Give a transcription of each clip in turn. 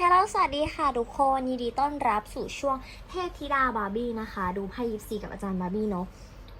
ฮลโลสวัสดีค่ะทุกคนยินดีต้อนรับสู่ช่วงเทพธิดาบาร์บี้นะคะ ดูไพ่ยิปซีกับอาจารย์บาร์บี้เนาะ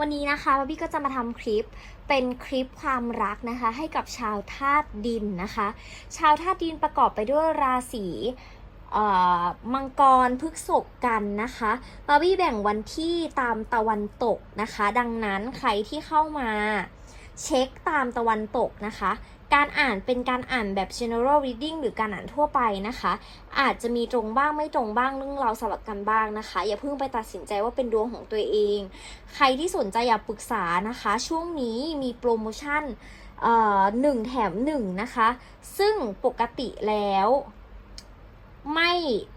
วันนี้นะคะบาร์บี้ก็จะมาทำคลิปเป็นคลิปความรักนะคะ ให้กับชาวธาตุดินนะคะ ชาวธาตุดินประกอบไปด้วยราศีมังกรพฤกษกกันนะคะบาร์บี้แบ่งวันที่ตามตะวันตกนะคะ ดังนั้นใครที่เข้ามา เช็คตามตะวันตกนะคะ การอ่านเป็นการอ่านแบบ general reading หรือการอ่านทั่วไปนะคะ อาจจะมีตรงบ้างไม่ตรงบ้างเรื่องเราวสลับกันบ้างนะคะ อย่าเพิ่งไปตัดสินใจว่าเป็นดวงของตัวเอง ใครที่สนใจอยากปรึกษานะคะ ช่วงนี้มีโปรโมชั่นเอ่อหนึ่งแถมหนึ่งนะคะ ซึ่งปกติแล้วไม่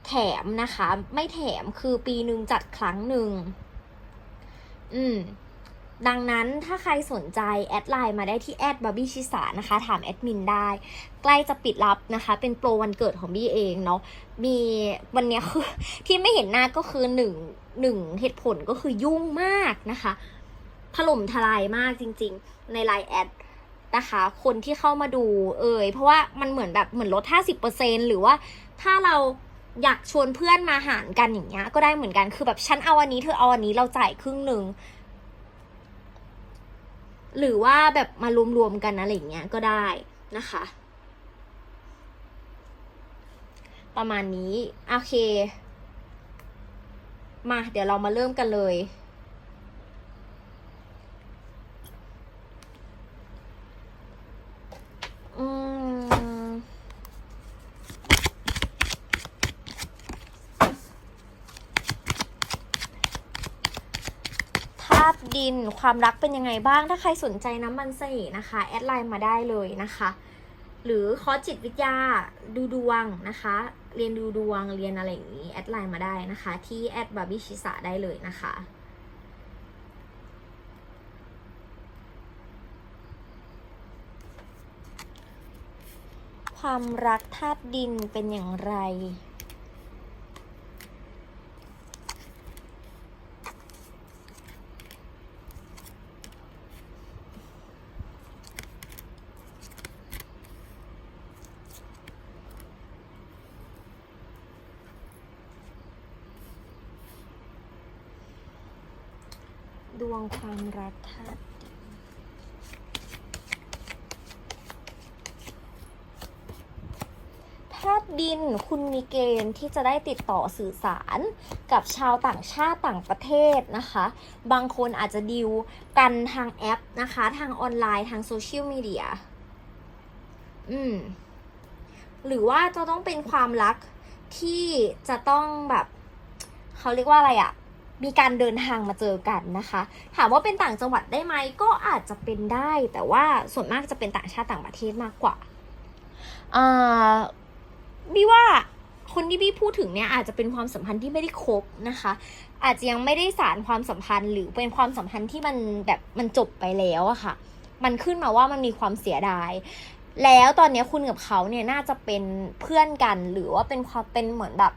แถมนะคะ ไม่แถมคือปีหนึ่งจัดครั้งหนึ่งอืม ดังนั้นถ้าใครสนใจ แอดไลน์มาได้ที่แอดบาร์บี้ชิสานะคะ ถามแอดมินได้ ใกล้จะปิดรับนะคะ เป็นโปรวันเกิดของบี้เองเนาะมีวันนี้คือที่ไม่เห็นหน้าก็คือหนึ่งหนึ่งเหตุผลก็คือยุ่งมากนะคะถล่มทลายมากจริง ๆ ในไลน์แอดนะคะ คนที่เข้ามาดูเอ่ยเพราะว่ามันเหมือนแบบเหมือนลด 50%หรือว่าถ้าเราอยากชวนเพื่อนมาหารกันอย่างเงี้ยก็ได้เหมือนกันคือแบบฉันเอาอันนี้เธอเอาอันนี้เราจ่ายครึ่งหนึ่ง หรือว่าแบบมารวมๆกันอะไรอย่างเงี้ยก็ได้นะคะ ประมาณนี้ โอเค มาเดี๋ยวเรามาเริ่มกันเลย อืม ธาตุ ดิน ความรักเป็นยังไงบ้าง ถ้าใครสนใจน้ำมันเสน่ห์นะคะ แอดไลน์มาได้เลยนะคะ หรือคอจิตวิทยาดูดวงนะคะ เรียนดูดวงเรียนอะไรอย่างนี้ แอดไลน์มาได้นะคะ ที่แอดบาร์บี้ชิสาได้เลยนะคะความรักธาตุดินเป็นอย่างไร ดวงความรักธาตุดินธาตุ ดินคุณมีเกณฑ์ที่จะได้ติดต่อสื่อสารกับชาวต่างชาติต่างประเทศนะคะ บางคนอาจจะดิวกันทางแอปนะคะ ทางออนไลน์ทางโซเชียลมีเดียอืมหรือว่าจะต้องเป็นความรักที่จะต้องแบบเขาเรียกว่าอะไรอะมีการเดินทางมาเจอกันนะคะ ถามว่าเป็นต่างจังหวัดได้ไหมก็อาจจะเป็นได้ แต่ว่าส่วนมากจะเป็นต่างชาติต่างประเทศมากกว่าอ่า บี้ว่าคนที่บี้พูดถึงเนี่ยอาจจะเป็นความสัมพันธ์ที่ไม่ได้ครบนะคะ อาจจะยังไม่ได้สารความสัมพันธ์ หรือเป็นความสัมพันธ์ที่มันแบบมันจบไปแล้วอะค่ะ มันขึ้นมาว่ามันมีความเสียดาย แล้วตอนนี้คุณกับเขาเนี่ยน่าจะเป็นเพื่อนกัน หรือว่าเป็นความเป็นเหมือนแบบ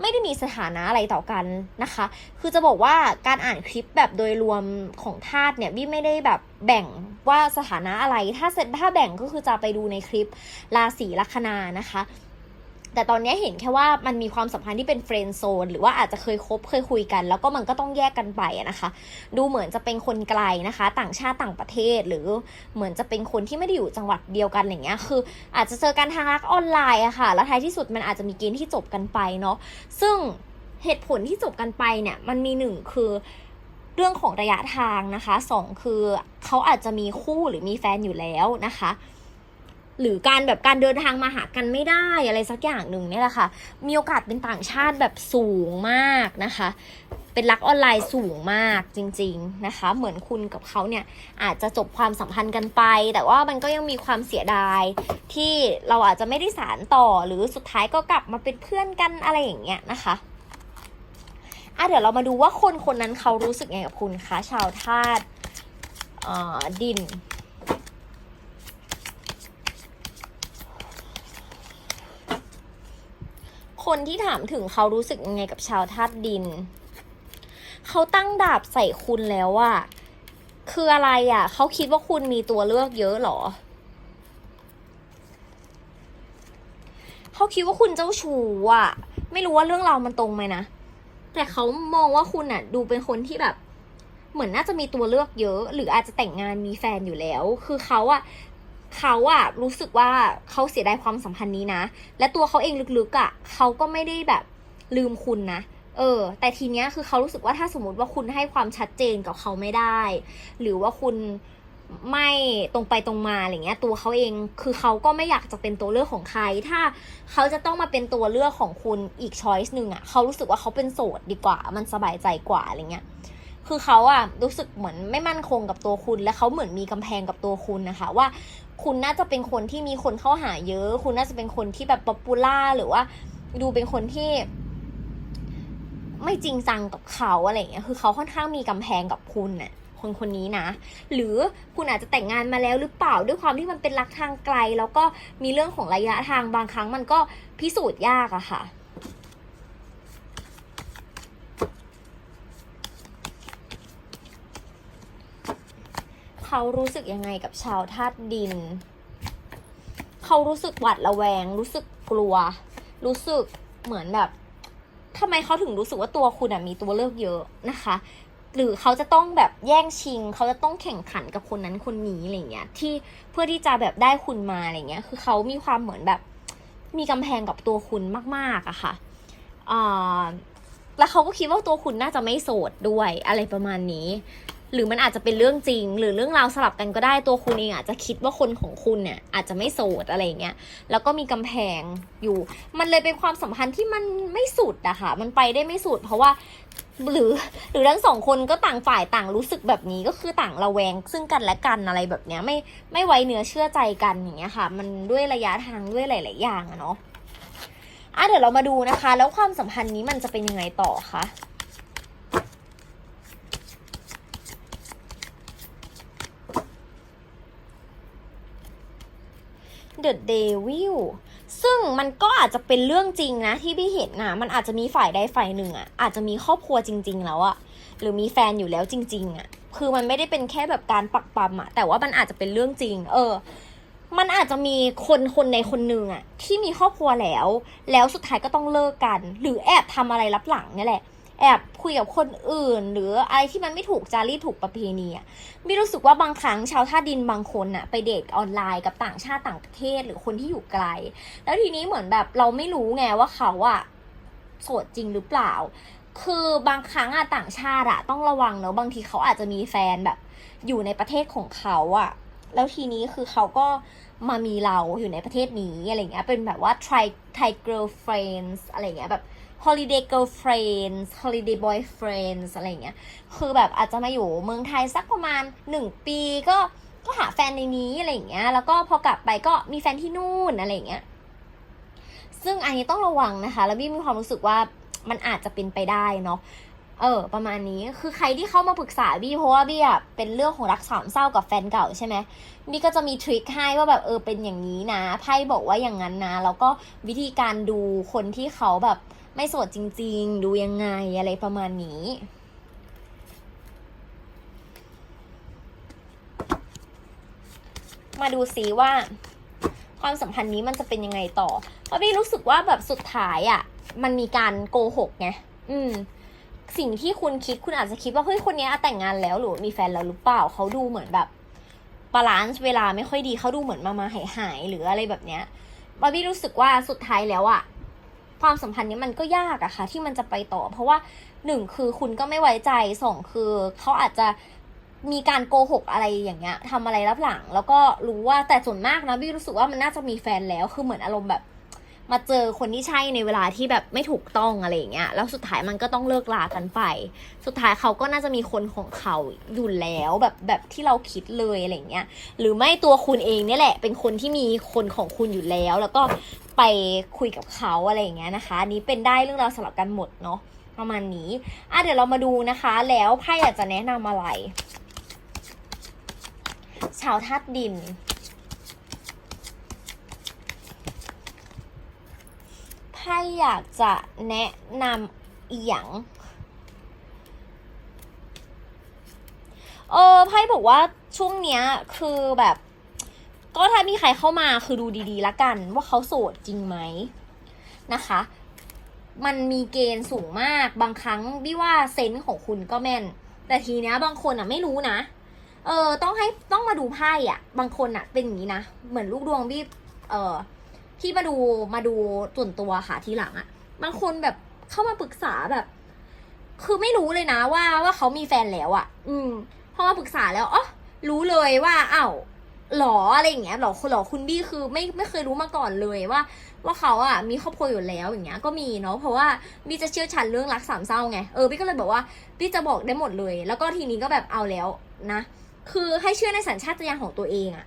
ไม่ได้มีสถานะอะไรต่อกันนะคะ คือจะบอกว่าการอ่านคลิปแบบโดยรวมของธาตุเนี่ยบี้ไม่ได้แบบแบ่งว่าสถานะอะไร ถ้าเสร็จถ้าแบ่งก็คือจะไปดูในคลิปราศีลัคนานะคะ แต่ตอนนี้เห็นแค่ว่ามันมีความสัมพันธ์ที่เป็นเฟรนด์โซนหรือว่าอาจจะเคยคบเคยคุยกัน แล้วก็มันก็ต้องแยกกันไปนะคะ ดูเหมือนจะเป็นคนไกลนะคะ ต่างชาติต่างประเทศหรือเหมือนจะเป็นคนที่ไม่ได้อยู่จังหวัดเดียวกันอะไรเงี้ยคือ อาจจะเจอกันทางรักออนไลน์อะค่ะ แล้วท้ายที่สุดมันอาจจะมีเกณฑ์ที่จบกันไปเนาะซึ่งเหตุผลที่จบกันไปเนี่ยมันมีหนึ่งคือเรื่องของระยะทางนะคะสองคือเขาอาจจะมีคู่หรือมีแฟนอยู่แล้วนะคะ หรือการแบบการเดินทางมาหากันไม่ได้อะไรสักอย่างหนึ่งเนี่ยแหละค่ะ มีโอกาสเป็นต่างชาติแบบสูงมากนะคะ เป็นรักออนไลน์สูงมากจริง ๆนะคะ เหมือนคุณกับเขาเนี่ยอาจจะจบความสัมพันธ์กันไป แต่ว่ามันก็ยังมีความเสียดาย ที่เราอาจจะไม่ได้สารต่อหรือสุดท้ายก็กลับมาเป็นเพื่อนกันอะไรอย่างเงี้ยนะคะอะเดี๋ยวเรามาดูว่าคนคนนั้นเขารู้สึกไงกับคุณคะชาวธาตุดิน คนที่ถามถึงเขารู้สึกยังไงกับชาวธาตุดิน เขาตั้งดาบใส่คุณแล้วอะคืออะไรอะเขาคิดว่าคุณมีตัวเลือกเยอะหรอ เขาเขาคิดว่าคุณเจ้าชู้อะไม่รู้ว่าเรื่องราวมันตรงไหมนะ แต่เขามองว่าคุณอะดูเป็นคนที่แบบ เหมือนน่าจะมีตัวเลือกเยอะ หรืออาจจะแต่งงานมีแฟนอยู่แล้ว คือเขาอะ เขาอะรู้สึกว่าเขาเสียดายความสัมพันธ์นี้นะ และตัวเขาเองลึกๆอะเขาก็ไม่ได้แบบลืมคุณนะ เออ แต่ทีเนี้ยคือเขารู้สึกว่าถ้าสมมติว่าคุณให้ความชัดเจนกับเขาไม่ได้ หรือว่าคุณไม่ตรงไปตรงมาอะไรเงี้ย ตัวเขาเองคือเขาก็ไม่อยากจะเป็นตัวเลือกของใคร ถ้าเขาจะต้องมาเป็นตัวเลือกของคุณอีกช้อยส์หนึ่งอะเขารู้สึกว่าเขาเป็นโสดดีกว่า มันสบายใจกว่าอะไรเงี้ยคือเขาอะรู้สึกเหมือนไม่มั่นคงกับตัวคุณ และเขาเหมือนมีกำแพงกับตัวคุณนะคะ ว่า คุณน่าจะเป็นคนที่มีคนเข้าหาเยอะ คุณน่าจะเป็นคนที่แบบป๊อปปูล่าหรือว่าดูเป็นคนที่ ไม่จริงจังกับเขาอะไรอย่างเงี้ย คือเขาค่อนข้างมีกำแพงกับคุณน่ะคนคนนี้นะ หรือคุณอาจจะแต่งงานมาแล้วหรือเปล่าด้วยความที่มันเป็นรักทางไกล แล้วก็มีเรื่องของระยะทางบางครั้งมันก็พิสูจน์ยากอะค่ะ เขารู้สึกยังไงกับชาวธาตุดิน เขารู้สึกหวาดระแวง รู้สึกกลัว รู้สึกเหมือนแบบทำไมเขาถึงรู้สึกว่าตัวคุณมีตัวเลือกเยอะนะคะ หรือเขาจะต้องแบบแย่งชิง เขาจะต้องแข่งขันกับคนนั้นคนนี้อะไรเงี้ย ที่เพื่อที่จะแบบได้คุณมาอะไรเงี้ย คือเขามีความเหมือนแบบ มีกำแพงกับตัวคุณมากๆอะค่ะอ่าแล้วเขาก็คิดว่าตัวคุณน่าจะไม่โสดด้วยอะไรประมาณนี้ หรือมันอาจจะเป็นเรื่องจริง หรือเรื่องราวสลับกันก็ได้ตัวคุณเองอาจจะคิดว่าคนของคุณเนี่ยอาจจะไม่โสดอะไรเงี้ยแล้วก็มีกำแพงอยู่ มันเลยเป็นความสัมพันธ์ที่มันไม่สุดอะค่ะ มันไปได้ไม่สุด เพราะว่าหรือหรือทั้งสองคนก็ต่างฝ่ายต่างรู้สึกแบบนี้ก็คือต่างระแวงซึ่งกันและกันอะไรแบบเนี้ยไม่ไม่ไว้เนื้อเชื่อใจกันอย่างเงี้ยค่ะ มันด้วยระยะทางด้วยหลาย ๆ อย่างอะเนาะอะเดี๋ยวเรามาดูนะคะ แล้วความสัมพันธ์นี้มันจะเป็นยังไงต่อคะ The Devil ซึ่งมันก็อาจจะเป็นเรื่องจริงนะที่พี่เห็นนะมันอาจจะมีฝ่ายใดฝ่ายหนึ่งอะ่ะอาจจะมีครอบครัวจริง ๆ แล้วอะ่ะหรือมีแฟนอยู่แล้วจริง ๆอะ่ะคือมันไม่ได้เป็นแค่แบบการปักปั๊มอะ่ะแต่ว่ามันอาจจะเป็นเรื่องจริง เออ มันอาจจะมีคนคนในคนหนึ่งอะ่ะที่มีครอบครัวแล้ว แล้วสุดท้ายก็ต้องเลิกกัน หรือแอบทำอะไรลับหลังนี่แหละ แอบคุยกับคนอื่น หรืออะไรที่มันไม่ถูกจารีตถูกประเพณีอะมีรู้สึกว่าบางครั้งชาวท่าดินบางคนน่ะไปเดทออนไลน์กับต่างชาติต่างประเทศหรือคนที่อยู่ไกล แล้วทีนี้เหมือนแบบเราไม่รู้ไงว่าเขาอะโสดจริงหรือเปล่า คือบางครั้งอะต่างชาติอะต้องระวังเนอะบางทีเขาอาจจะมีแฟนแบบ อยู่ในประเทศของเขาอะแล้วทีนี้คือเขาก็มามีเราอยู่ในประเทศนี้อะไรเงี้ย เป็นแบบว่า Thai Thai girlfriends อะไรเงี้ยแบบ holiday girlfriends holiday boyfriends อะไรเงี้ย คือแบบอาจจะมาอยู่เมืองไทยสักประมาณหนึ่งปีก็ก็หาแฟนในนี้อะไรเงี้ย แล้วก็พอกลับไปก็มีแฟนที่นู่นอะไรเงี้ย ซึ่งอันนี้ต้องระวังนะคะ แล้วบี้มีความรู้สึกว่ามันอาจจะเป็นไปได้เนาะ เออ ประมาณนี้ คือใครที่เข้ามาปรึกษาบี้เพราะว่าบี้อะเป็นเรื่องของรักสามเศร้ากับแฟนเก่าใช่ไหมบี้ก็จะมีทริคให้ว่าแบบเออเป็นอย่างนี้นะ ไพ่บอกว่าอย่างนั้นนะ แล้วก็วิธีการดูคนที่เขาแบบ ไม่โสดจริง ๆ ดูยังไงอะไรประมาณนี้ มาดูซิว่า ความสัมพันธ์นี้มันจะเป็นยังไงต่อ เพราะพี่รู้สึกว่าแบบสุดท้ายอะ่ะ มันมีการโกหกไง อืม สิ่งที่คุณคิดคุณอาจจะคิดว่าเฮ้ยคนนี้แต่งงานแล้วหรือมีแฟนแล้วหรือเปล่าเขาดูเหมือนแบบบาลานซ์เวลาไม่ค่อยดีเขาดูเหมือนมามาหายหายหรืออะไรแบบเนี้ยบาร์บี้รู้สึกว่าสุดท้ายแล้วอะ ความสัมพันธ์นี้มันก็ยากอะค่ะ ที่มันจะไปต่อ เพราะว่าหนึ่งคือคุณก็ไม่ไว้ใจสองคือเขาอาจจะมีการโกหกอะไรอย่างเงี้ยทำอะไรรับหลัง แล้วก็รู้ว่าแต่ส่วนมากนะบี้รู้สึกว่ามันน่าจะมีแฟนแล้วคือเหมือนอารมณ์แบบ มาเจอคนที่ใช่ในเวลาที่แบบไม่ถูกต้องอะไรอย่างเงี้ยแล้วสุดท้ายมันก็ต้องเลิกลากันไป สุดท้ายเขาก็น่าจะมีคนของเขาอยู่แล้วแบบแบบที่เราคิดเลยอะไรเงี้ยหรือไม่ตัวคุณเองเนี่ยแหละ เป็นคนที่มีคนของคุณอยู่แล้ว แล้วก็ ไปคุยกับเขาอะไรอย่างเงี้ยนะคะอันนี้เป็นได้เรื่องราวสลับกันหมดเนาะประมาณนี้อะเดี๋ยวเรามาดูนะคะ แล้วไพ่อยากจะแนะนำอะไร ชาวธาตุดิน ไพ่อยากจะแนะนำอีหยังเออไพ่บอกว่าช่วงเนี้ยคือแบบ ก็ถ้ามีใครเข้ามาคือดูดีๆละกัน ว่าเขาโสดจริงไหมนะคะ มันมีเกณฑ์สูงมากบางครั้งบี้ว่าเซนส์ของคุณก็แม่น แต่ทีเนี้ยบางคนอะไม่รู้นะ เออต้องให้ต้องมาดูไพ่อะ บางคนอะเป็นอย่างนี้นะ เหมือนลูกดวงบี้เออที่มาดูมาดูส่วนตัวค่ะทีหลังอะ บางคนแบบเข้ามาปรึกษาแบบ คือไม่รู้เลยนะว่าว่าเขามีแฟนแล้วอะ อืมพอมาปรึกษาแล้วอ๋อรู้เลยว่าอ้าว หรออะไรอย่างเงี้ยหรอหรอคุณบี้คือไม่ไม่เคยรู้มาก่อนเลยว่า ว่าเขาอะมีครอบครัวอยู่แล้วอย่างเงี้ยก็มีเนาะเพราะว่าบี้จะเชี่ยวชาญเรื่องรักสามเศร้าไงเออบี้ก็เลยบอกว่าบี้จะบอกได้หมดเลย แล้วก็ทีนี้ก็แบบเอาแล้วนะ คือให้เชื่อในสัญชาตญาณของตัวเองอะ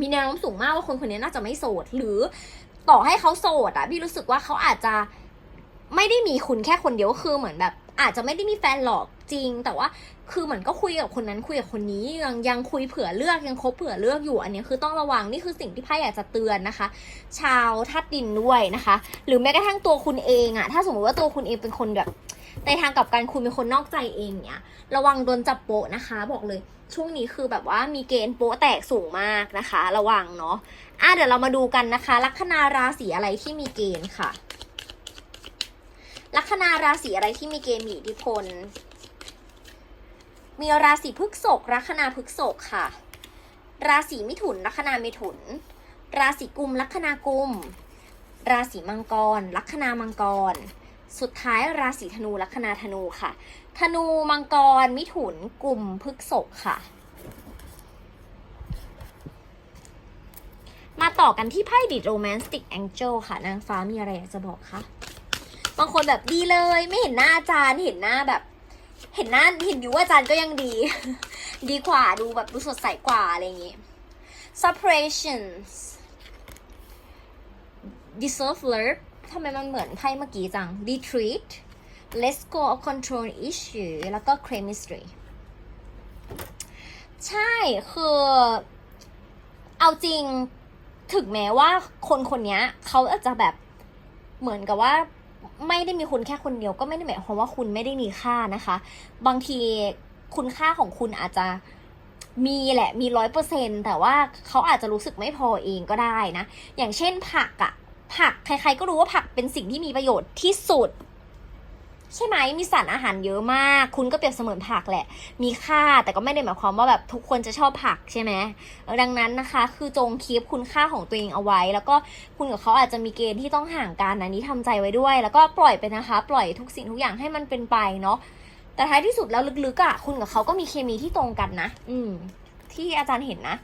มีแนวโน้มสูงมากว่าคนคนนี้น่าจะไม่โสด หรือต่อให้เขาโสดอะพี่รู้สึกว่าเขาอาจจะไม่ได้มีคุณแค่คนเดียวคือเหมือนแบบ อาจจะไม่ได้มีแฟนหรอกจริง แต่ว่าคือเหมือนก็คุยกับคนนั้นคุยกับคนนี้ยังยังคุยเผื่อเลือกยังคบเผื่อเลือกอยู่อันนี้คือต้องระวังนี่คือสิ่งที่ไพ่อยากจะเตือนนะคะ ชาวธาตุดินด้วยนะคะ หรือแม้กระทั่งตัวคุณเองอะถ้าสมมติว่าตัวคุณเองเป็นคนแบบในทางกับกันคุณเป็นคนนอกใจเองเนี่ย ระวังโดนจับโปะนะคะ บอกเลยช่วงนี้คือแบบว่ามีเกณฑ์โปะแตกสูงมากนะคะ ระวังเนาะอะเดี๋ยวเรามาดูกันนะคะ ลัคนาราศีอะไรที่มีเกณฑ์ค่ะ ลัคนาราศีอะไรที่มีเกณฑ์มีอิทธิพล มีราศีพฤษภลัคนาพฤษภค่ะ ราศีมิถุนลัคนามิถุน ราศีกุมลัคนากุม ราศีมังกร ลัคนามังกร สุดท้ายราศีธนูลัคนาธนูค่ะ ธนูมังกร มิถุนกุมพฤกษกค่ะมาต่อกันที่ไพ่ดิดโรแมนติกแองเจิลค่ะ นางฟ้ามีอะไรอยากจะบอกคะ บางคนแบบดีเลย ไม่เห็นหน้าอาจารย์เห็นหน้าแบบ เห็นหน้าเห็นอยู่ว่าอาจารย์ก็ยังดี ดีกว่าดูแบบดูสดใสกว่าอะไรอย่างงี้ separations deserve love ทำไมมันเหมือนไพ่เมื่อกี้จัง retreat let's go of control issue แล้วก็ chemistry ใช่ คือ เอาจริง ถึงแม้ว่าคนคนนี้เขาอาจจะแบบ เหมือนกับว่า ไม่ได้มีคุณแค่คนเดียวก็ไม่ได้หมายความว่าคุณไม่ได้มีค่านะคะ บางทีคุณค่าของคุณอาจจะมีแหละมีร้อยเปอร์เซ็นแต่ว่าเขาอาจจะรู้สึกไม่พอเองก็ได้นะ อย่างเช่นผักอะผักใครๆก็รู้ว่าผักเป็นสิ่งที่มีประโยชน์ที่สุด ใช่ไหมมีสารอาหารเยอะมาก คุณก็เปรียบเสมือนผักแหละ มีค่าแต่ก็ไม่ได้หมายความว่าแบบทุกคนจะชอบผักใช่ไหมดังนั้นนะคะ คือจงคีบคุณค่าของตัวเองเอาไว้ แล้วก็คุณกับเขาอาจจะมีเกณฑ์ที่ต้องห่างกันอันนี้ทำใจไว้ด้วย แล้วก็ปล่อยไปนะคะ ปล่อยทุกสิ่งทุกอย่างให้มันเป็นไปเนาะแต่ท้ายที่สุดแล้วลึกๆอะ่ะคุณกับเขาก็มีเคมีที่ตรงกันนะ อืม ที่อาจารย์เห็นนะ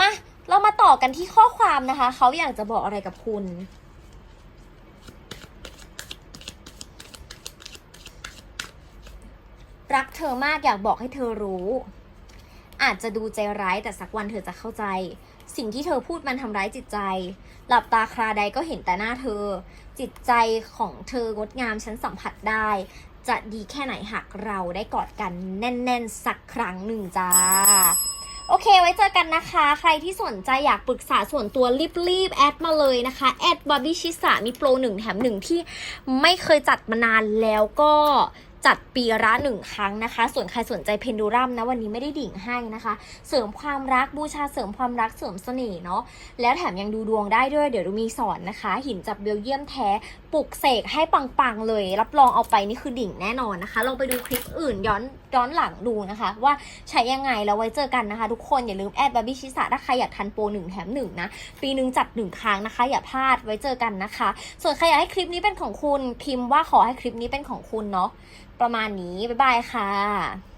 มาเรามาต่อกันที่ข้อความนะคะ เขาอยากจะบอกอะไรกับคุณ รักเธอมากอยากบอกให้เธอรู้ อาจจะดูใจร้ายแต่สักวันเธอจะเข้าใจ สิ่งที่เธอพูดมันทำร้ายจิตใจ หลับตาคราใดก็เห็นแต่หน้าเธอ จิตใจของเธองดงามฉันสัมผัสได้ จะดีแค่ไหนหากเราได้กอดกันแน่น ๆ สักครั้งหนึ่งจ้าโอเค ไว้เจอกันนะคะ ใครที่สนใจอยากปรึกษาส่วนตัวรีบๆ แอดมาเลยนะคะ แอดบ o บี้ชิสามีโปรหนึ่งแถมหนึ่งที่ไม่เคยจัดมานานแล้วก็ จัดปีละหนึ่งครั้งนะคะ ส่วนใครสนใจเพนดูรัมนะวันนี้ไม่ได้ดิ่งให้นะคะ เสริมความรักบูชาเสริมความรักเสริมเสน่ห์เนาะแล้วแถมยังดูดวงได้ด้วยเดี๋ยวดูมีสอนนะคะ หินจับเบลเยียมแท้ ปลุกเสกให้ปังๆเลย รับรองเอาไปนี่คือดิ่งแน่นอนนะคะเราไปดูคลิปอื่นย้อนย้อนหลังดูนะคะ ว่าใช้ยังไงแล้วไว้เจอกันนะคะ ทุกคนอย่าลืมแอดบาร์บี้ชิสาถ้าใครอยากทันโปรหนึ่งแถมหนึ่งนะปีหนึ่งจัดหนึ่งครั้งนะคะ อย่าพลาดไว้เจอกันนะคะ ส่วนใครอยากให้คลิปนี้เป็นของคุณพิมพ์ว่าขอให้คลิปนี้เป็นของคุณเนาะประมาณนี้บ๊ายบายค่ะ